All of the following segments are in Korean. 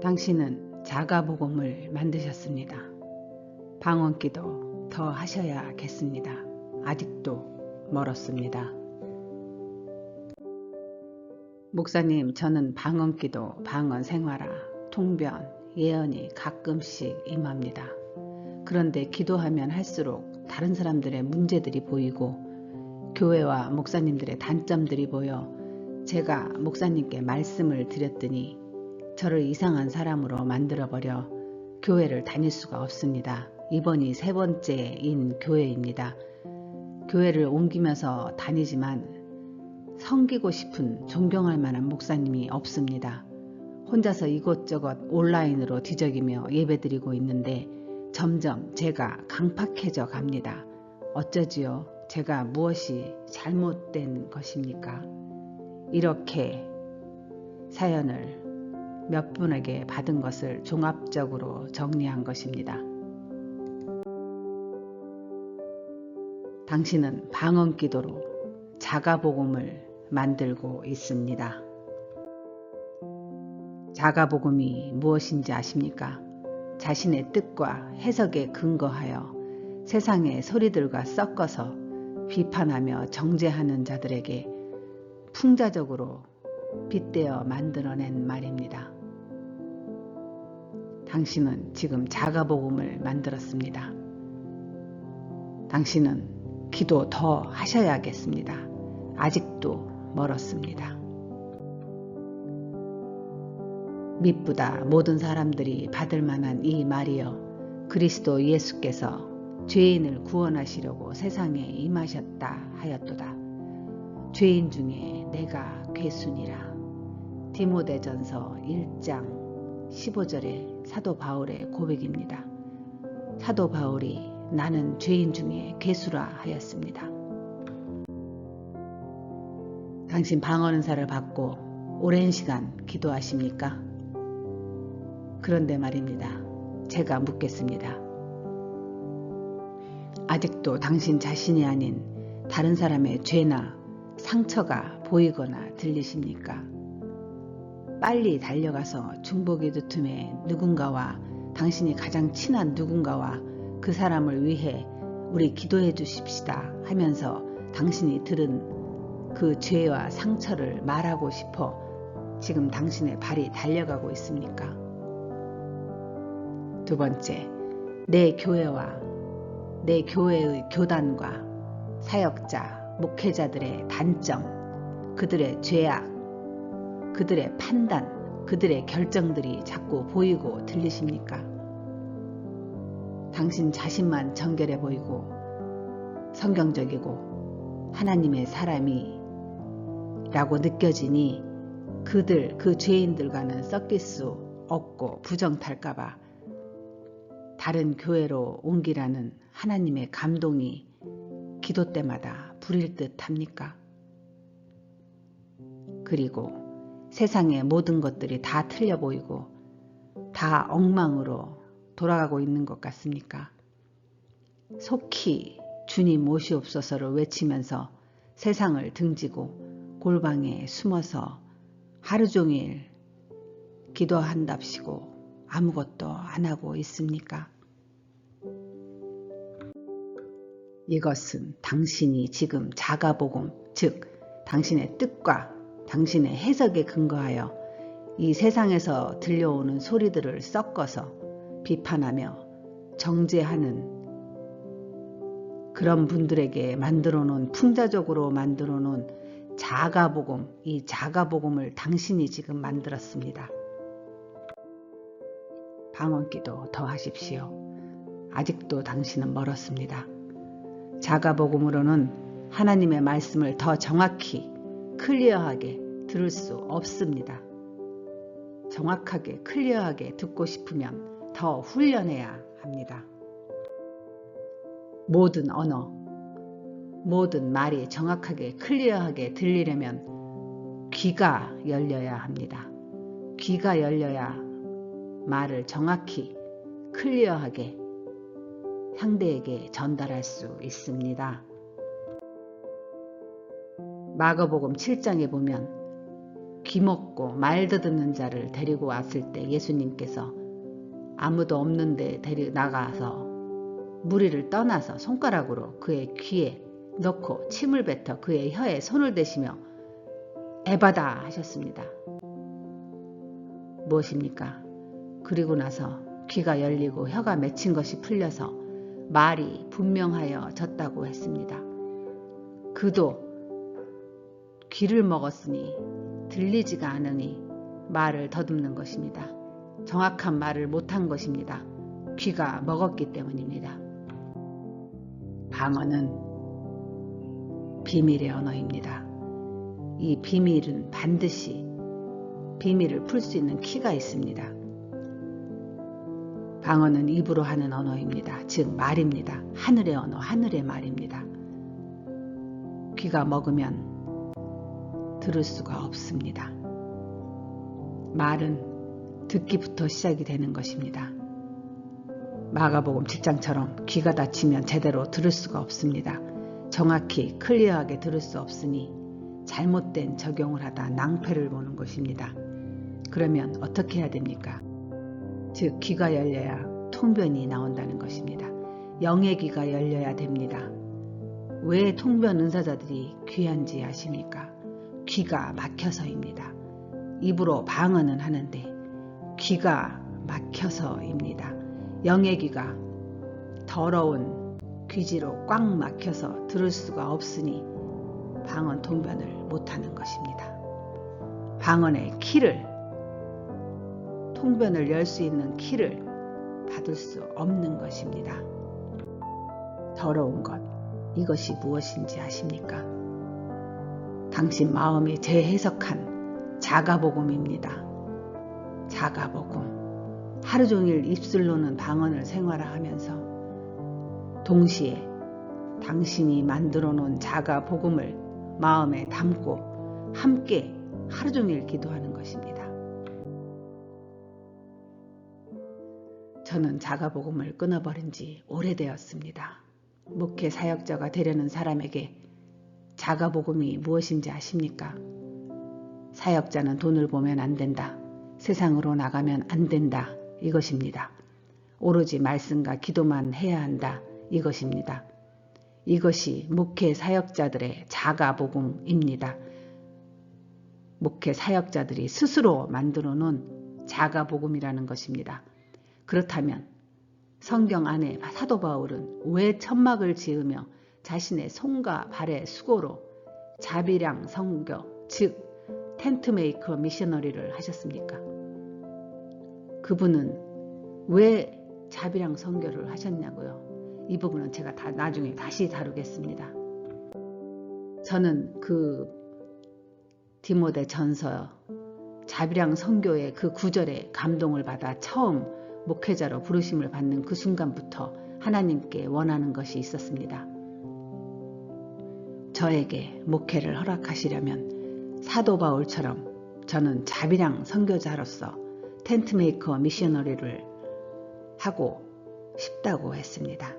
당신은 자가복음을 만드셨습니다. 방언기도 더 하셔야겠습니다. 아직도 멀었습니다. 목사님, 저는 방언기도, 방언생활화, 통변, 예언이 가끔씩 임합니다. 그런데 기도하면 할수록 다른 사람들의 문제들이 보이고 교회와 목사님들의 단점들이 보여 제가 목사님께 말씀을 드렸더니 저를 이상한 사람으로 만들어버려 교회를 다닐 수가 없습니다. 이번이 세 번째인 교회입니다. 교회를 옮기면서 다니지만 섬기고 싶은 존경할 만한 목사님이 없습니다. 혼자서 이곳저곳 온라인으로 뒤적이며 예배드리고 있는데 점점 제가 강팍해져 갑니다. 어쩌지요? 제가 무엇이 잘못된 것입니까? 이렇게 사연을 몇 분에게 받은 것을 종합적으로 정리한 것입니다. 당신은 방언 기도로 자가복음을 만들고 있습니다. 자가복음이 무엇인지 아십니까? 자신의 뜻과 해석에 근거하여 세상의 소리들과 섞어서 비판하며 정죄하는 자들에게 풍자적으로 빗대어 만들어낸 말입니다. 당신은 지금 자가복음을 만들었습니다. 당신은 기도 더 하셔야겠습니다. 아직도 멀었습니다. 미쁘다 모든 사람들이 받을 만한 이 말이여 그리스도 예수께서 죄인을 구원하시려고 세상에 임하셨다 하였도다. 죄인 중에 내가 괴순이라. 디모데전서 1장 15절의 사도 바울의 고백입니다. 사도 바울이 나는 죄인 중에 괴수라 하였습니다. 당신 방언 은사를 받고 오랜 시간 기도하십니까? 그런데 말입니다. 제가 묻겠습니다. 아직도 당신 자신이 아닌 다른 사람의 죄나 상처가 보이거나 들리십니까? 빨리 달려가서 중보기 두툼에 누군가와 당신이 가장 친한 누군가와 그 사람을 위해 우리 기도해 주십시다 하면서 당신이 들은 그 죄와 상처를 말하고 싶어 지금 당신의 발이 달려가고 있습니까? 두 번째, 내 교회와 내 교회의 교단과 사역자, 목회자들의 단점, 그들의 죄악, 그들의 판단, 그들의 결정들이 자꾸 보이고 들리십니까? 당신 자신만 정결해 보이고 성경적이고 하나님의 사람이 라고 느껴지니 그들, 그 죄인들과는 섞일 수 없고 부정탈까봐 다른 교회로 옮기라는 하나님의 감동이 기도 때마다 부릴 듯 합니까? 그리고 세상의 모든 것들이 다 틀려 보이고 다 엉망으로 돌아가고 있는 것 같습니까? 속히 주님 모시옵소서를 외치면서 세상을 등지고 골방에 숨어서 하루 종일 기도한답시고 아무것도 안 하고 있습니까? 이것은 당신이 지금 자가복음, 즉 당신의 뜻과 당신의 해석에 근거하여 이 세상에서 들려오는 소리들을 섞어서 비판하며 정죄하는 그런 분들에게 만들어 놓은 풍자적으로 만들어 놓은 자가복음, 이 자가복음을 당신이 지금 만들었습니다. 방언기도 더 하십시오. 아직도 당신은 멀었습니다. 자가복음으로는 하나님의 말씀을 더 정확히 클리어하게 들을 수 없습니다. 정확하게 클리어하게 듣고 싶으면 더 훈련해야 합니다. 모든 언어, 모든 말이 정확하게 클리어하게 들리려면 귀가 열려야 합니다. 귀가 열려야 말을 정확히 클리어하게 상대에게 전달할 수 있습니다. 마가복음 7장에 보면 귀먹고 말 더듬는 자를 데리고 왔을 때 예수님께서 아무도 없는데 데리 나가서 무리를 떠나서 손가락으로 그의 귀에 넣고 침을 뱉어 그의 혀에 손을 대시며 에바다 하셨습니다. 무엇입니까? 그리고 나서 귀가 열리고 혀가 맺힌 것이 풀려서 말이 분명하여 졌다고 했습니다. 그도 귀를 먹었으니 들리지가 않으니 말을 더듬는 것입니다. 정확한 말을 못한 것입니다. 귀가 먹었기 때문입니다. 방언은 비밀의 언어입니다. 이 비밀은 반드시 비밀을 풀 수 있는 키가 있습니다. 방언은 입으로 하는 언어입니다. 즉 말입니다. 하늘의 언어, 하늘의 말입니다. 귀가 먹으면 들을 수가 없습니다. 말은 듣기부터 시작이 되는 것입니다. 마가복음 7장처럼 귀가 닫히면 제대로 들을 수가 없습니다. 정확히 클리어하게 들을 수 없으니 잘못된 적용을 하다 낭패를 보는 것입니다. 그러면 어떻게 해야 됩니까? 즉 귀가 열려야 통변이 나온다는 것입니다. 영의 귀가 열려야 됩니다. 왜 통변 은사자들이 귀한지 아십니까? 귀가 막혀서입니다. 입으로 방언은 하는데 귀가 막혀서입니다. 영의 귀가 더러운 귀지로 꽉 막혀서 들을 수가 없으니 방언 통변을 못하는 것입니다. 방언의 키를 통변을 열 수 있는 키를 받을 수 없는 것입니다. 더러운 것 이것이 무엇인지 아십니까? 당신 마음이 재해석한 자가복음입니다. 자가복음 하루 종일 입술로는 방언을 생활하면서 동시에 당신이 만들어 놓은 자가복음을 마음에 담고 함께 하루 종일 기도하는 것입니다. 저는 자가복음을 끊어버린 지 오래되었습니다. 목회 사역자가 되려는 사람에게 자가복음이 무엇인지 아십니까? 사역자는 돈을 보면 안 된다. 세상으로 나가면 안 된다. 이것입니다. 오로지 말씀과 기도만 해야 한다. 이것입니다. 이것이 목회 사역자들의 자가복음입니다. 목회 사역자들이 스스로 만들어 놓은 자가복음이라는 것입니다. 그렇다면 성경 안에 사도 바울은 왜 천막을 지으며 자신의 손과 발의 수고로 자비량 성교, 즉 텐트 메이커 미셔너리를 하셨습니까? 그분은 왜 자비량 성교를 하셨냐고요? 이 부분은 제가 다 나중에 다시 다루겠습니다. 저는 그 디모데 전서 자비량 성교의 그 구절에 감동을 받아 처음 목회자로 부르심을 받는 그 순간부터 하나님께 원하는 것이 있었습니다. 저에게 목회를 허락하시려면 사도 바울처럼 저는 자비량 선교자로서 텐트메이커 미셔너리를 하고 싶다고 했습니다.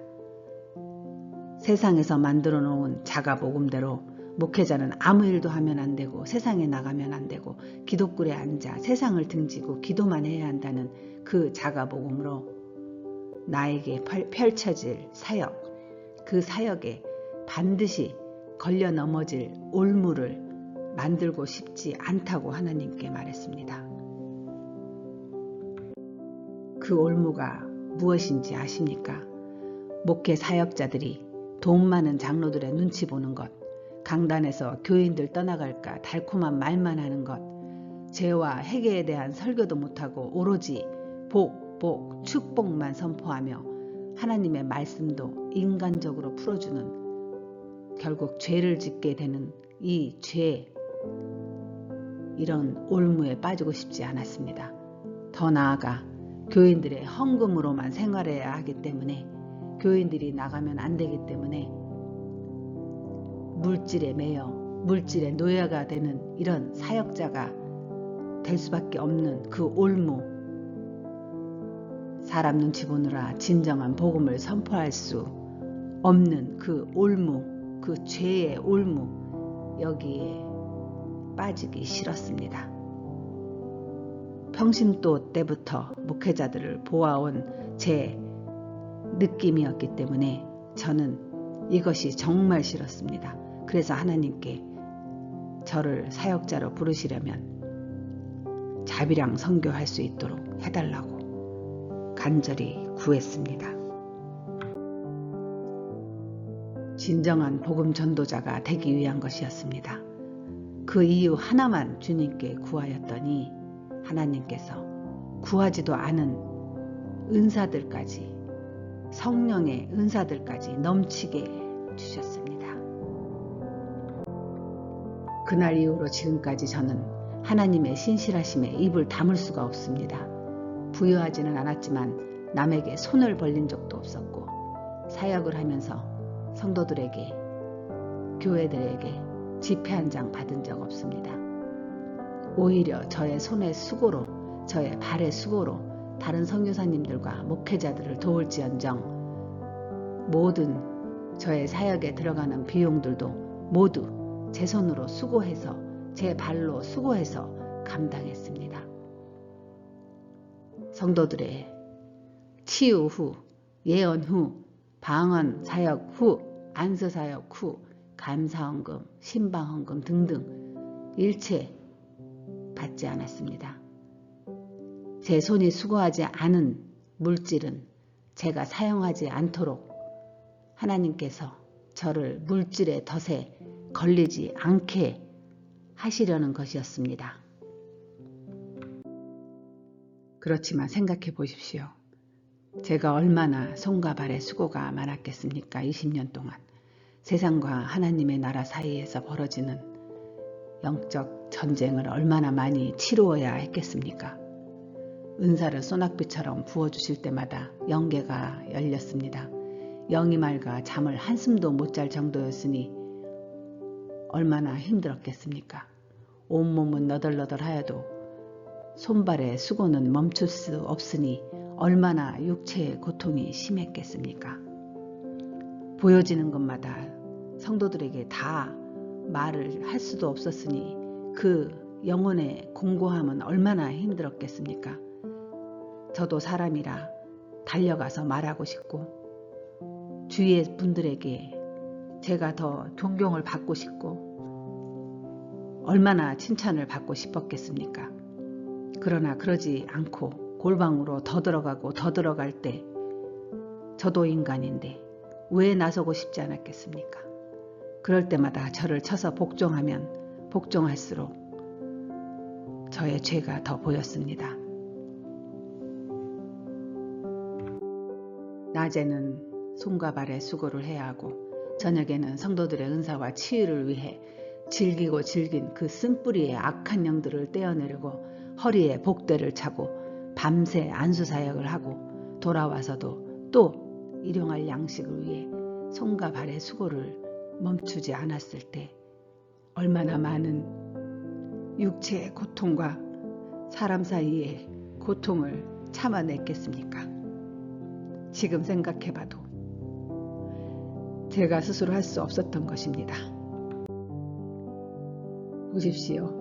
세상에서 만들어 놓은 자가 복음대로 목회자는 아무 일도 하면 안 되고 세상에 나가면 안 되고 기독굴에 앉아 세상을 등지고 기도만 해야 한다는 그 자가 복음으로 나에게 펼쳐질 사역, 그 사역에 반드시 걸려 넘어질 올무를 만들고 싶지 않다고 하나님께 말했습니다. 그 올무가 무엇인지 아십니까? 목회 사역자들이 돈 많은 장로들의 눈치 보는 것, 강단에서 교인들 떠나갈까 달콤한 말만 하는 것, 죄와 회개에 대한 설교도 못하고 오로지 복, 복, 축복만 선포하며 하나님의 말씀도 인간적으로 풀어주는 결국 죄를 짓게 되는 이 죄, 이런 올무에 빠지고 싶지 않았습니다. 더 나아가 교인들의 헌금으로만 생활해야 하기 때문에 교인들이 나가면 안 되기 때문에 물질에 매여 물질의 노예가 되는 이런 사역자가 될 수밖에 없는 그 올무 사람 눈치 보느라 진정한 복음을 선포할 수 없는 그 올무 그 죄의 올무 여기에 빠지기 싫었습니다. 평신도 때부터 목회자들을 보아온 제 느낌이었기 때문에 저는 이것이 정말 싫었습니다. 그래서 하나님께 저를 사역자로 부르시려면 자비랑 선교할 수 있도록 해달라고 간절히 구했습니다. 진정한 복음 전도자가 되기 위한 것이었습니다. 그 이유 하나만 주님께 구하였더니 하나님께서 구하지도 않은 은사들까지 성령의 은사들까지 넘치게 주셨습니다. 그날 이후로 지금까지 저는 하나님의 신실하심에 입을 다물 수가 없습니다. 부유하지는 않았지만 남에게 손을 벌린 적도 없었고 사역을 하면서 성도들에게 교회들에게 지폐 한 장 받은 적 없습니다. 오히려 저의 손의 수고로 저의 발의 수고로 다른 선교사님들과 목회자들을 도울지언정 모든 저의 사역에 들어가는 비용들도 모두 제 손으로 수고해서 제 발로 수고해서 감당했습니다. 성도들의 치유 후, 예언 후, 방언 사역 후, 안서 사역 후, 감사헌금, 신방헌금 등등 일체 받지 않았습니다. 제 손이 수고하지 않은 물질은 제가 사용하지 않도록 하나님께서 저를 물질의 덫에 걸리지 않게 하시려는 것이었습니다. 그렇지만 생각해 보십시오. 제가 얼마나 손과 발의 수고가 많았겠습니까? 20년 동안. 세상과 하나님의 나라 사이에서 벌어지는 영적 전쟁을 얼마나 많이 치루어야 했겠습니까? 은사를 소낙비처럼 부어주실 때마다 영계가 열렸습니다. 영이 맑아 잠을 한숨도 못 잘 정도였으니 얼마나 힘들었겠습니까? 온몸은 너덜너덜하여도 손발의 수고는 멈출 수 없으니 얼마나 육체의 고통이 심했겠습니까? 보여지는 것마다 성도들에게 다 말을 할 수도 없었으니 그 영혼의 공고함은 얼마나 힘들었겠습니까? 저도 사람이라 달려가서 말하고 싶고 주위의 분들에게 제가 더 존경을 받고 싶고 얼마나 칭찬을 받고 싶었겠습니까? 그러나 그러지 않고 골방으로 더 들어가고 더 들어갈 때 저도 인간인데 왜 나서고 싶지 않았겠습니까? 그럴 때마다 저를 쳐서 복종하면 복종할수록 저의 죄가 더 보였습니다. 낮에는 손과 발에 수고를 해야 하고 저녁에는 성도들의 은사와 치유를 위해 질기고 질긴 그 쓴뿌리의 악한 영들을 떼어내려고 허리에 복대를 차고 밤새 안수사역을 하고 돌아와서도 또 일용할 양식을 위해 손과 발의 수고를 멈추지 않았을 때 얼마나 많은 육체의 고통과 사람 사이의 고통을 참아냈겠습니까? 지금 생각해봐도 제가 스스로 할 수 없었던 것입니다. 보십시오.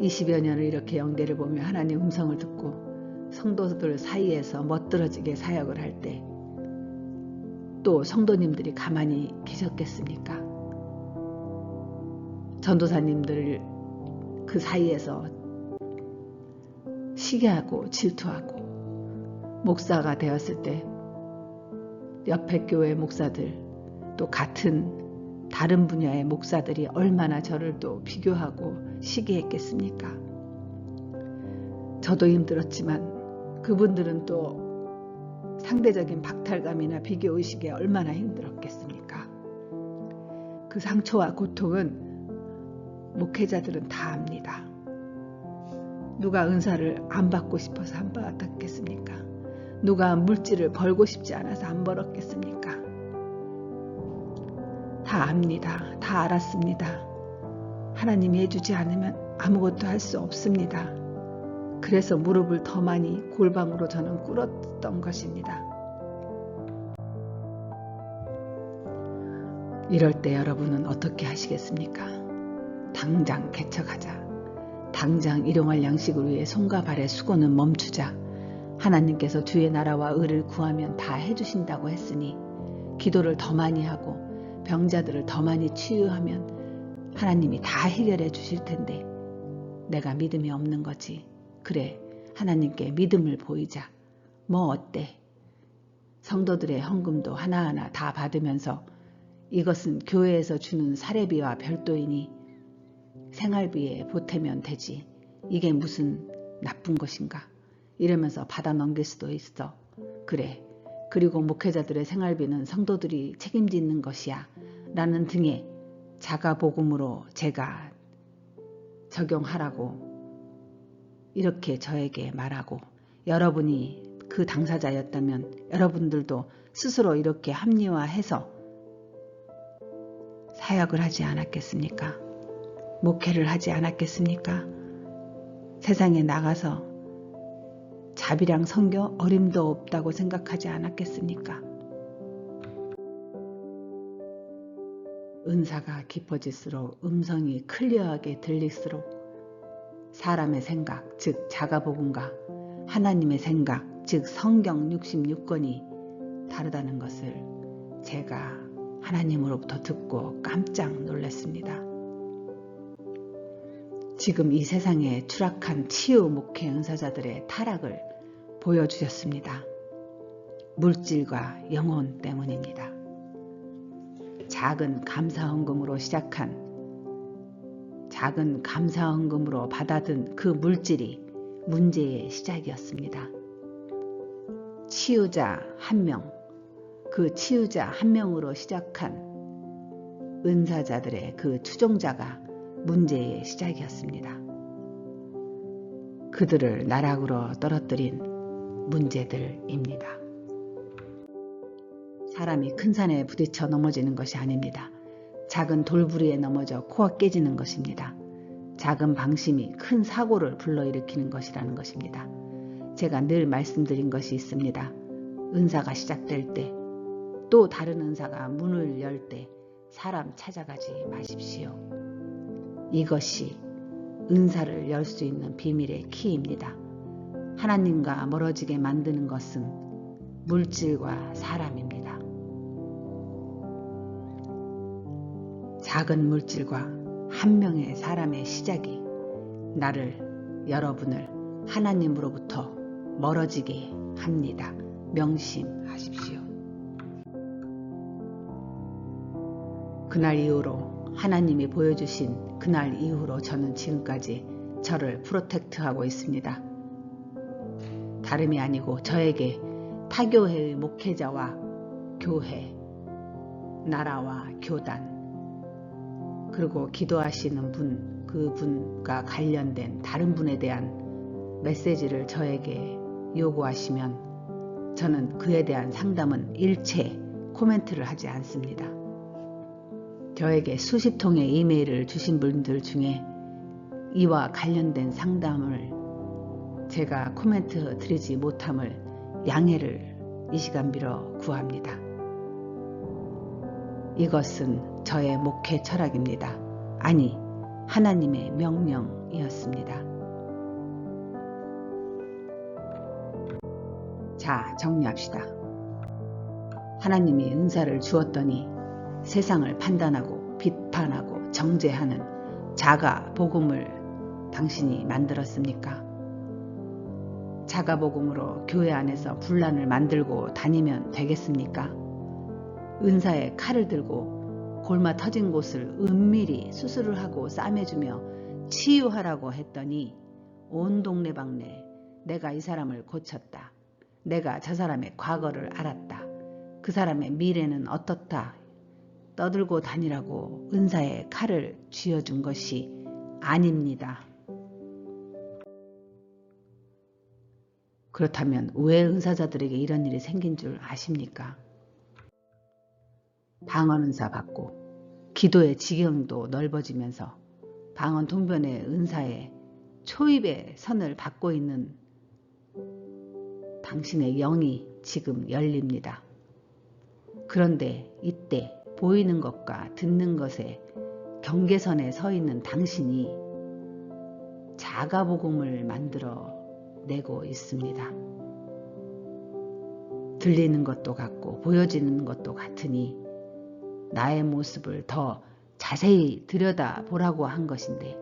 20여 년을 이렇게 영계를 보며 하나님 음성을 듣고 성도들 사이에서 멋들어지게 사역을 할 때 또 성도님들이 가만히 계셨겠습니까? 전도사님들 그 사이에서 시기하고 질투하고 목사가 되었을 때 옆에 교회 목사들 또 같은 다른 분야의 목사들이 얼마나 저를 또 비교하고 시기했겠습니까? 저도 힘들었지만 그분들은 또 상대적인 박탈감이나 비교 의식에 얼마나 힘들었겠습니까? 그 상처와 고통은 목회자들은 다 압니다. 누가 은사를 안 받고 싶어서 안 받았겠습니까? 누가 물질을 벌고 싶지 않아서 안 벌었겠습니까? 다 압니다. 다 알았습니다. 하나님이 해주지 않으면 아무것도 할 수 없습니다. 그래서 무릎을 더 많이 골방으로 저는 꿇었던 것입니다. 이럴 때 여러분은 어떻게 하시겠습니까? 당장 개척하자. 당장 일용할 양식을 위해 손과 발의 수고는 멈추자. 하나님께서 주의 나라와 의를 구하면 다 해주신다고 했으니 기도를 더 많이 하고 병자들을 더 많이 치유하면 하나님이 다 해결해 주실 텐데 내가 믿음이 없는 거지. 그래 하나님께 믿음을 보이자. 뭐 어때? 성도들의 헌금도 하나하나 다 받으면서 이것은 교회에서 주는 사례비와 별도이니 생활비에 보태면 되지. 이게 무슨 나쁜 것인가? 이러면서 받아 넘길 수도 있어. 그래. 그리고 목회자들의 생활비는 성도들이 책임지는 것이야. 라는 등의 자가복음으로 제가 적용하라고 이렇게 저에게 말하고 여러분이 그 당사자였다면 여러분들도 스스로 이렇게 합리화해서 사역을 하지 않았겠습니까? 목회를 하지 않았겠습니까? 세상에 나가서 자비랑 성교 어림도 없다고 생각하지 않았겠습니까? 은사가 깊어질수록 음성이 클리어하게 들릴수록 사람의 생각, 즉 자가복음과 하나님의 생각, 즉 성경 66권이 다르다는 것을 제가 하나님으로부터 듣고 깜짝 놀랐습니다. 지금 이 세상에 추락한 치유 목회 은사자들의 타락을 보여주셨습니다. 물질과 영혼 때문입니다. 작은 감사헌금으로 시작한 작은 감사헌금으로 받아든 그 물질이 문제의 시작이었습니다. 치유자 한 명, 그 치유자 한 명으로 시작한 은사자들의 그 추종자가 문제의 시작이었습니다. 그들을 나락으로 떨어뜨린 문제들입니다. 사람이 큰 산에 부딪혀 넘어지는 것이 아닙니다. 작은 돌부리에 넘어져 코가 깨지는 것입니다. 작은 방심이 큰 사고를 불러일으키는 것이라는 것입니다. 제가 늘 말씀드린 것이 있습니다. 은사가 시작될 때, 또 다른 은사가 문을 열 때 사람 찾아가지 마십시오. 이것이 은사를 열 수 있는 비밀의 키입니다. 하나님과 멀어지게 만드는 것은 물질과 사람입니다. 작은 물질과 한 명의 사람의 시작이 나를 여러분을 하나님으로부터 멀어지게 합니다. 명심하십시오. 그날 이후로 하나님이 보여주신 그날 이후로 저는 지금까지 저를 프로텍트하고 있습니다. 다름이 아니고 저에게 타교회의 목회자와 교회, 나라와 교단, 그리고 기도하시는 분, 그 분과 관련된 다른 분에 대한 메시지를 저에게 요구하시면 저는 그에 대한 상담은 일체 코멘트를 하지 않습니다. 저에게 수십 통의 이메일을 주신 분들 중에 이와 관련된 상담을 제가 코멘트 드리지 못함을 양해를 이 시간 빌어 구합니다. 이것은 저의 목회 철학입니다. 아니, 하나님의 명령이었습니다. 자, 정리합시다. 하나님이 은사를 주었더니 세상을 판단하고 비판하고 정죄하는 자가 복음을 당신이 만들었습니까? 자가 복음으로 교회 안에서 분란을 만들고 다니면 되겠습니까? 은사의 칼을 들고 골마 터진 곳을 은밀히 수술을 하고 싸매주며 치유하라고 했더니 온 동네방네 내가 이 사람을 고쳤다. 내가 저 사람의 과거를 알았다. 그 사람의 미래는 어떻다. 떠들고 다니라고 은사의 칼을 쥐어준 것이 아닙니다. 그렇다면 왜 은사자들에게 이런 일이 생긴 줄 아십니까? 방언 은사 받고 기도의 지경도 넓어지면서 방언 통변의 은사에 초입의 선을 받고 있는 당신의 영이 지금 열립니다. 그런데 이때 보이는 것과 듣는 것에 경계선에 서 있는 당신이 자가복음을 만들어 내고 있습니다. 들리는 것도 같고 보여지는 것도 같으니 나의 모습을 더 자세히 들여다 보라고 한 것인데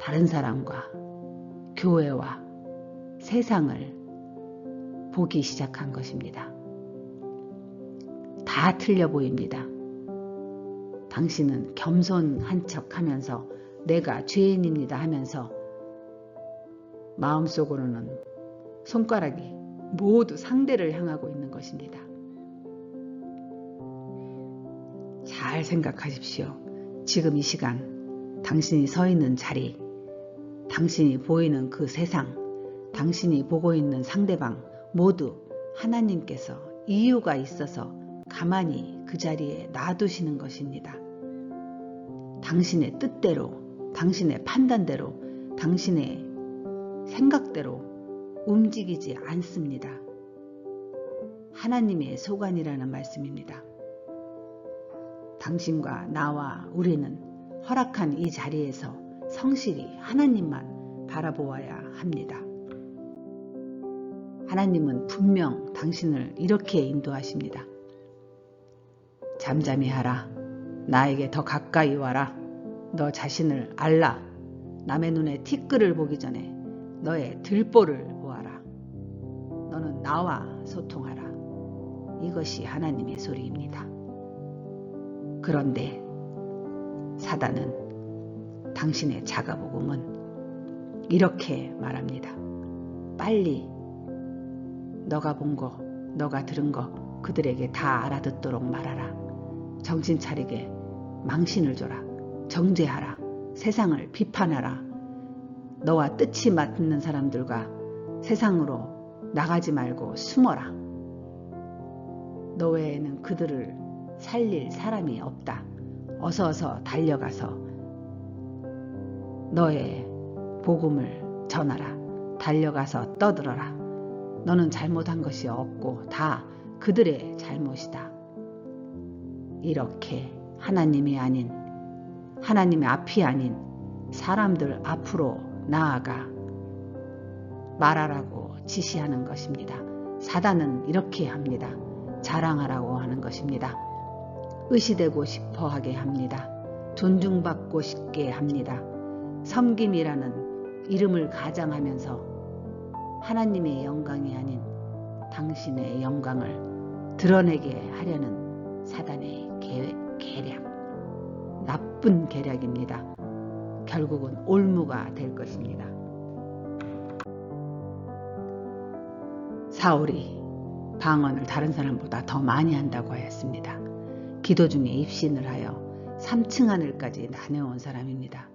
다른 사람과 교회와 세상을 보기 시작한 것입니다. 다 틀려 보입니다. 당신은 겸손한 척 하면서 내가 죄인입니다 하면서 마음속으로는 손가락이 모두 상대를 향하고 있는 것입니다. 잘 생각하십시오. 지금 이 시간 당신이 서 있는 자리, 당신이 보이는 그 세상, 당신이 보고 있는 상대방 모두 하나님께서 이유가 있어서 가만히 그 자리에 놔두시는 것입니다. 당신의 뜻대로, 당신의 판단대로, 당신의 생각대로 움직이지 않습니다. 하나님의 소관이라는 말씀입니다. 당신과 나와 우리는 허락한 이 자리에서 성실히 하나님만 바라보아야 합니다. 하나님은 분명 당신을 이렇게 인도하십니다. 잠잠히 하라. 나에게 더 가까이 와라. 너 자신을 알라. 남의 눈에 티끌을 보기 전에 너의 들보를 보아라. 너는 나와 소통하라. 이것이 하나님의 소리입니다. 그런데 사단은 당신의 자가복음은 이렇게 말합니다. 빨리 너가 본 거, 너가 들은 거 그들에게 다 알아듣도록 말하라. 정신 차리게 망신을 줘라. 정죄하라. 세상을 비판하라. 너와 뜻이 맞는 사람들과 세상으로 나가지 말고 숨어라. 너 외에는 그들을 살릴 사람이 없다. 어서 어서 달려가서 너의 복음을 전하라. 달려가서 떠들어라. 너는 잘못한 것이 없고 다 그들의 잘못이다. 이렇게 하나님이 아닌 하나님의 앞이 아닌 사람들 앞으로 나아가 말하라고 지시하는 것입니다. 사단은 이렇게 합니다. 자랑하라고 하는 것입니다. 의시되고 싶어 하게 합니다. 존중받고 싶게 합니다. 섬김이라는 이름을 가장하면서 하나님의 영광이 아닌 당신의 영광을 드러내게 하려는 사단의 계획, 계략, 나쁜 계략입니다. 결국은 올무가 될 것입니다. 사울이 방언을 다른 사람보다 더 많이 한다고 하였습니다. 기도 중에 입신을 하여 3층 하늘까지 다녀온 사람입니다.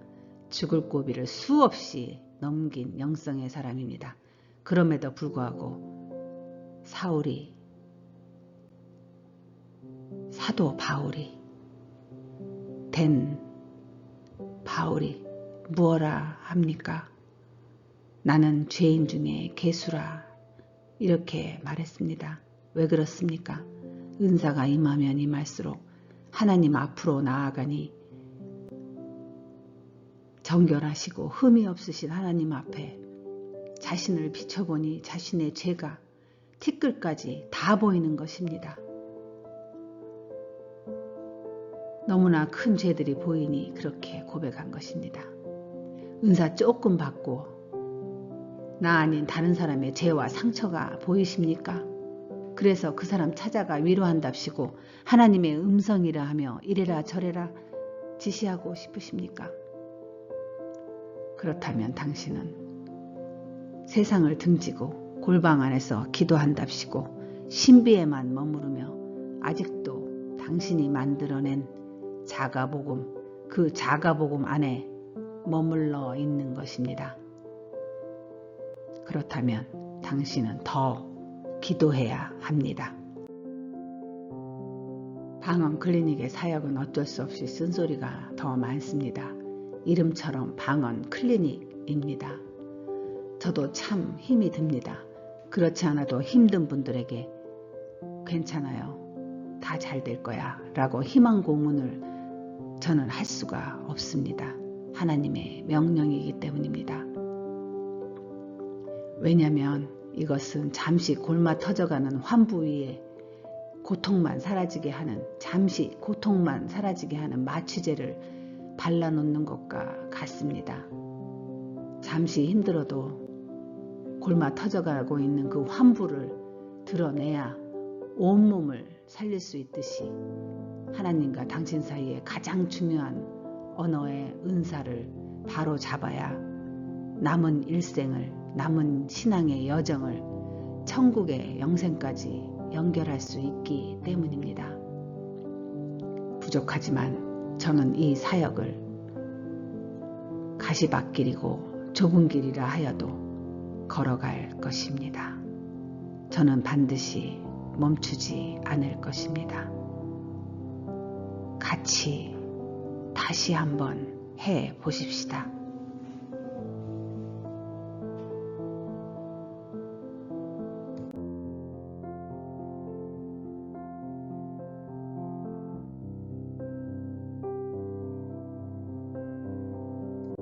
죽을 고비를 수없이 넘긴 영성의 사람입니다. 그럼에도 불구하고 사울이 사도 바울이 된 바울이 무엇라 합니까? 나는 죄인 중에 개수라 이렇게 말했습니다. 왜 그렇습니까? 은사가 임하면 임할수록 하나님 앞으로 나아가니 정결하시고 흠이 없으신 하나님 앞에 자신을 비춰보니 자신의 죄가 티끌까지 다 보이는 것입니다. 너무나 큰 죄들이 보이니 그렇게 고백한 것입니다. 은사 조금 받고 나 아닌 다른 사람의 죄와 상처가 보이십니까? 그래서 그 사람 찾아가 위로한답시고 하나님의 음성이라 하며 이래라 저래라 지시하고 싶으십니까? 그렇다면 당신은 세상을 등지고 골방 안에서 기도한답시고 신비에만 머무르며 아직도 당신이 만들어낸 자가복음, 그 자가복음 안에 머물러 있는 것입니다. 그렇다면 당신은 더 기도해야 합니다. 방언 클리닉의 사역은 어쩔 수 없이 쓴소리가 더 많습니다. 이름처럼 방언 클리닉입니다. 저도 참 힘이 듭니다. 그렇지 않아도 힘든 분들에게 괜찮아요. 다 잘 될 거야. 라고 희망 고문을 저는 할 수가 없습니다. 하나님의 명령이기 때문입니다. 왜냐하면 이것은 잠시 골마 터져가는 환부 위에 고통만 사라지게 하는 잠시 고통만 사라지게 하는 마취제를 발라놓는 것과 같습니다. 잠시 힘들어도 골마 터져가고 있는 그 환부를 드러내야 온몸을 살릴 수 있듯이 하나님과 당신 사이에 가장 중요한 언어의 은사를 바로 잡아야 남은 일생을 남은 신앙의 여정을 천국의 영생까지 연결할 수 있기 때문입니다. 부족하지만 저는 이 사역을 가시밭길이고 좁은 길이라 하여도 걸어갈 것입니다. 저는 반드시 멈추지 않을 것입니다. 같이 다시 한번 해 보십시다.